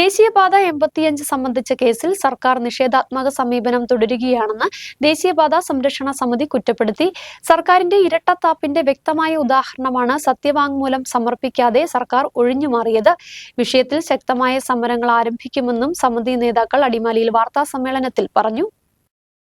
ദേശീയപാത എൺപത്തിയഞ്ച് സംബന്ധിച്ച കേസിൽ സർക്കാർ നിഷേധാത്മക സമീപനം തുടരുകയാണെന്ന് ദേശീയപാത സംരക്ഷണ സമിതി കുറ്റപ്പെടുത്തി. സർക്കാരിന്റെ ഇരട്ടത്താപ്പിന്റെ വ്യക്തമായ ഉദാഹരണമാണ് സത്യവാങ്മൂലം സമർപ്പിക്കാതെ സർക്കാർ ഒഴിഞ്ഞുമാറിയത് വിഷയത്തിൽ ശക്തമായ സമരങ്ങൾ ആരംഭിക്കുമെന്നും സമിതി നേതാക്കൾ അടിമാലിയിൽ വാർത്താ സമ്മേളനത്തിൽ പറഞ്ഞു.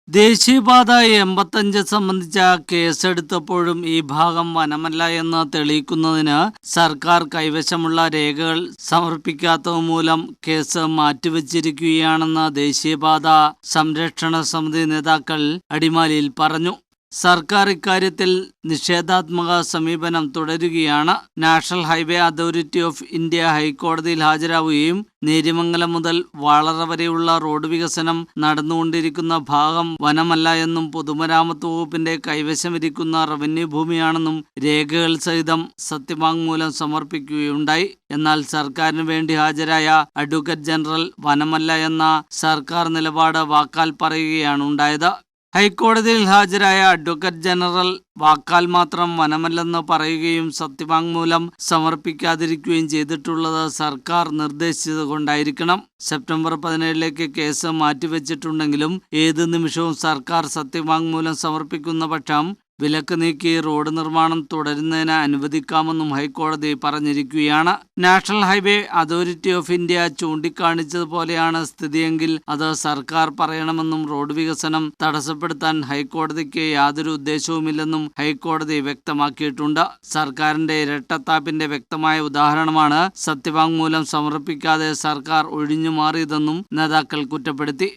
ദേശീയപാത എൺപത്തഞ്ച് സംബന്ധിച്ച കേസെടുത്തപ്പോഴും ഈ ഭാഗം വനമല്ല എന്ന് തെളിയിക്കുന്നതിന് സർക്കാർ കൈവശമുള്ള രേഖകൾ സമർപ്പിക്കാത്തത് മൂലം കേസ് മാറ്റിവച്ചിരിക്കുകയാണെന്ന് ദേശീയപാത സംരക്ഷണ സമിതി നേതാക്കൾ അടിമാലിയിൽ പറഞ്ഞു. സർക്കാർ ഇക്കാര്യത്തിൽ നിഷേധാത്മക സമീപനം തുടരുകയാണ്. National Highway Authority of India ഹൈക്കോടതിയിൽ ഹാജരാവുകയും നേരിമംഗലം മുതൽ വാളറ വരെയുള്ള റോഡ് വികസനം നടന്നുകൊണ്ടിരിക്കുന്ന ഭാഗം വനമല്ല എന്നും പൊതുമരാമത്ത് വകുപ്പിന്റെ കൈവശമിരിക്കുന്ന റവന്യൂ ഭൂമിയാണെന്നും രേഖകൾ സഹിതം സത്യവാങ്മൂലം സമർപ്പിക്കുകയുണ്ടായി. എന്നാൽ സർക്കാരിന് വേണ്ടി ഹാജരായ അഡ്വക്കേറ്റ് ജനറൽ വനമല്ല എന്ന സർക്കാർ നിലപാട് വാക്കാൽ പറയുകയാണ് ഉണ്ടായത്. ഹൈക്കോടതിയിൽ ഹാജരായ അഡ്വക്കേറ്റ് ജനറൽ വാക്കാൽ മാത്രം വനമല്ലെന്ന് പറയുകയും സത്യവാങ്മൂലം സമർപ്പിക്കാതിരിക്കുകയും ചെയ്തിട്ടുള്ളത് സർക്കാർ നിർദ്ദേശിച്ചത് കൊണ്ടായിരിക്കണം സെപ്റ്റംബർ പതിനേഴിലേക്ക് കേസ് മാറ്റിവെച്ചിട്ടുണ്ടെങ്കിലും ഏത് നിമിഷവും സർക്കാർ സത്യവാങ്മൂലം സമർപ്പിക്കുന്ന പക്ഷം വിലക്ക് നീക്കി റോഡ് നിർമ്മാണം തുടരുന്നതിന് അനുവദിക്കാമെന്നും ഹൈക്കോടതി പറഞ്ഞിരിക്കുകയാണ്. National Highway Authority of India ചൂണ്ടിക്കാണിച്ചതുപോലെയാണ് സ്ഥിതിയെങ്കിൽ അത് സർക്കാർ പറയണമെന്നും റോഡ് വികസനം തടസ്സപ്പെടുത്താൻ ഹൈക്കോടതിക്ക് യാതൊരു ഉദ്ദേശവുമില്ലെന്നും ഹൈക്കോടതി വ്യക്തമാക്കിയിട്ടുണ്ട്. സർക്കാരിന്റെ ഇരട്ടത്താപ്പിന്റെ വ്യക്തമായ ഉദാഹരണമാണ് സത്യവാങ്മൂലം സമർപ്പിക്കാതെ സർക്കാർ ഒഴിഞ്ഞുമാറിയതെന്നും നേതാക്കൾ കുറ്റപ്പെടുത്തി.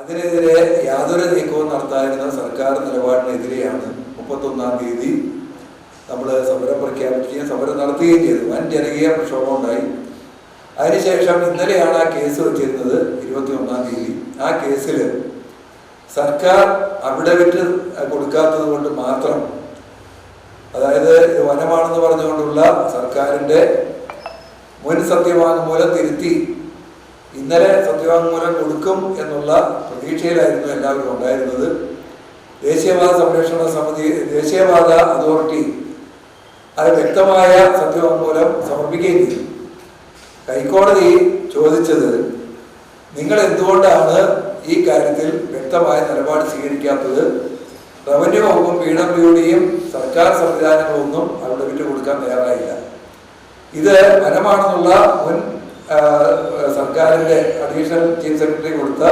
അതിനെതിരെ യാതൊരു നീക്കവും നടത്താതിരുന്ന സർക്കാർ നിലപാടിനെതിരെയാണ് മുപ്പത്തൊന്നാം തീയതി നമ്മൾ സമരം പ്രഖ്യാപിക്കുകയും സമരം നടത്തുകയും ചെയ്തു. വൻ ജനകീയ പ്രക്ഷോഭം ഉണ്ടായി. അതിനുശേഷം ഇന്നലെയാണ് ആ കേസ് വെച്ചിരുന്നത് ഇരുപത്തി ഒന്നാം തീയതി. ആ കേസിൽ സർക്കാർ വിട്ട് കൊടുക്കാത്തത് കൊണ്ട് മാത്രം അതായത് വനമാണെന്ന് പറഞ്ഞുകൊണ്ടുള്ള സർക്കാരിന്റെ മുൻ സത്യവാങ്മൂലം തിരുത്തി ഇന്നലെ സത്യവാങ്മൂലം കൊടുക്കും എന്നുള്ള പ്രതീക്ഷയിലായിരുന്നു എല്ലാവരും ഉണ്ടായിരുന്നത്. ദേശീയപാത സംരക്ഷണ സമിതി ദേശീയപാത അതോറിറ്റി അത് വ്യക്തമായ സത്യവാങ്മൂലം സമർപ്പിക്കുകയും ചെയ്തു. ഹൈക്കോടതി ചോദിച്ചത് നിങ്ങൾ എന്തുകൊണ്ടാണ് ഈ കാര്യത്തിൽ വ്യക്തമായ നിലപാട് സ്വീകരിക്കാത്തത്? റവന്യൂ വകുപ്പും പി ഡബ്ല്യുഡിയും സർക്കാർ സംവിധാനങ്ങളൊന്നും അവിടെ വിട്ടുകൊടുക്കാൻ തയ്യാറായില്ല. ഇത് വനമാണെന്നുള്ള മുൻ സർക്കാരിന്റെ അഡീഷണൽ ചീഫ് സെക്രട്ടറി കൊടുത്ത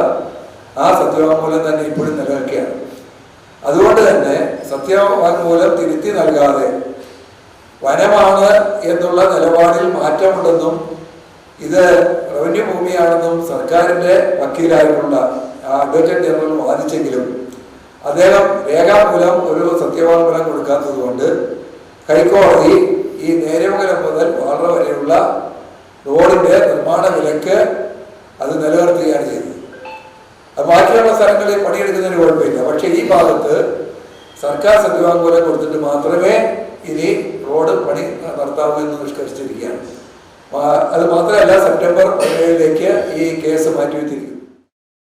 ആ സത്യവാങ്മൂലം തന്നെ ഇപ്പോഴും നിലനിൽക്കുകയാണ്. അതുകൊണ്ട് തന്നെ സത്യവാങ്മൂലം തിരുത്തി നൽകാതെ വനമാണ് എന്നുള്ള നിലപാടിൽ മാറ്റമുണ്ടെന്നും ഇത് റവന്യൂ ഭൂമിയാണെന്നും സർക്കാരിന്റെ വക്കീലായിട്ടുള്ള അഡ്വക്കേറ്റ് ജനറൽ വാദിച്ചെങ്കിലും അദ്ദേഹം രേഖാമൂലം ഒരു സത്യവാങ്മൂലം കൊടുക്കാത്തത് കൊണ്ട് ഹൈക്കോടതി ഈ നേരമംഗലം മുതൽ വളരെ വരെയുള്ള റോഡിന്റെ നിർമ്മാണ വിലക്ക് അത് നിലനിർത്തുകയാണ് ചെയ്തത് അത് ബാക്കിയുള്ള സ്ഥലങ്ങളിൽ പണിയെടുക്കുന്നതിന് കുഴപ്പമില്ല. പക്ഷേ ഈ ഭാഗത്ത് സർക്കാർ സത്യവാങ്മൂലം കൊടുത്തിട്ട് മാത്രമേ ഇനി റോഡ് പണി നടത്താവൂ എന്ന് നിഷ്കരിച്ചിരിക്കുകയാണ്. അത് മാത്രമല്ല സെപ്റ്റംബർ പതിനേഴിലേക്ക് ഈ കേസ് മാറ്റിവെച്ചിരിക്കുന്നു.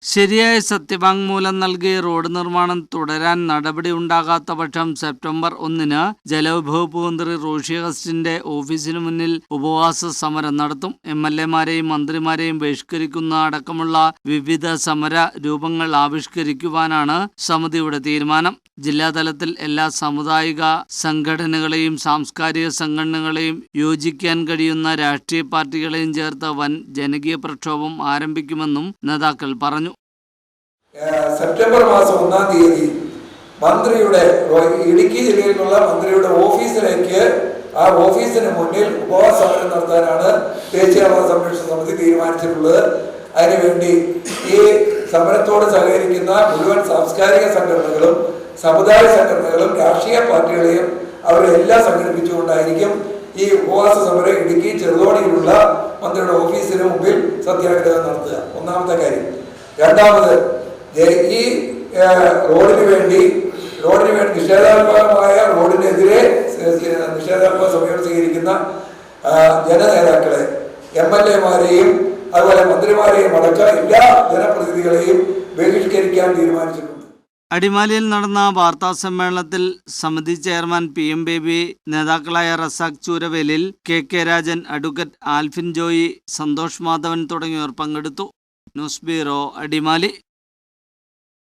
ശരിയായ സത്യവാങ്മൂലം നൽകി റോഡ് നിർമ്മാണം തുടരാൻ നടപടി ഉണ്ടാകാത്ത പക്ഷം സെപ്റ്റംബർ ഒന്നിന് ജലവിഭവ മന്ത്രി റോഷി അഗസ്റ്റിന്റെ ഓഫീസിന് മുന്നിൽ ഉപവാസ സമരം നടത്തും. എം എൽ എമാരെയും മന്ത്രിമാരെയും ബഹിഷ്കരിക്കുന്ന അടക്കമുള്ള വിവിധ സമര രൂപങ്ങൾ ആവിഷ്കരിക്കുവാനാണ് സമിതിയുടെ തീരുമാനം. ജില്ലാതലത്തിൽ എല്ലാ സാമുദായിക സംഘടനകളെയും സാംസ്കാരിക സംഘടനകളെയും യോജിക്കാൻ കഴിയുന്ന രാഷ്ട്രീയ പാർട്ടികളെയും ചേർത്ത് വൻ ജനകീയ പ്രക്ഷോഭം ആരംഭിക്കുമെന്നും നേതാക്കൾ പറഞ്ഞു. സെപ്റ്റംബർ മാസം ഒന്നാം തീയതി മന്ത്രിയുടെ ഇടുക്കി ജില്ലയിലുള്ള മന്ത്രിയുടെ ഓഫീസിലേക്ക് ആ ഓഫീസിന് മുന്നിൽ ഉപവാസ സമരം നടത്താനാണ് ദേശീയപാത സംരക്ഷണ സമിതി തീരുമാനിച്ചിട്ടുള്ളത്. അതിനുവേണ്ടി ഈ സമരത്തോട് സഹകരിക്കുന്ന മുഴുവൻ സാംസ്കാരിക സംഘടനകളും സമുദായ സംഘടനകളും രാഷ്ട്രീയ പാർട്ടികളെയും അവരെല്ലാം സംഘടിപ്പിച്ചുകൊണ്ടായിരിക്കും ഈ ഉപവാസ സമരം ഇടുക്കി ചെറുതോണിയിലുള്ള മന്ത്രിയുടെ ഓഫീസിന് മുമ്പിൽ സത്യാഗ്രഹം നടത്തുക. ഒന്നാമത്തെ കാര്യം. രണ്ടാമത് ഈ റോഡിന് വേണ്ടി റോഡിന് വേണ്ടി നിഷേധാത്മകമായ റോഡിനെതിരെ നിഷേധാത്മക സമയം സ്വീകരിക്കുന്ന ജനനേതാക്കളെ എം എൽ എമാരെയും അതുപോലെ മന്ത്രിമാരെയും അടക്കം എല്ലാ ജനപ്രതിനിധികളെയും ബഹിഷ്കരിക്കാൻ തീരുമാനിച്ചിട്ടുണ്ട്. അടിമാലിയിൽ നടന്ന വാർത്താ സമ്മേളനത്തിൽ സമിതി ചെയർമാൻ പി എം ബേബി നേതാക്കളായ Razak Chooravelil K K Rajan advocate Alfin Joy Santhosh Madhavan തുടങ്ങിയവർ പങ്കെടുത്തു. News bureau Adimali.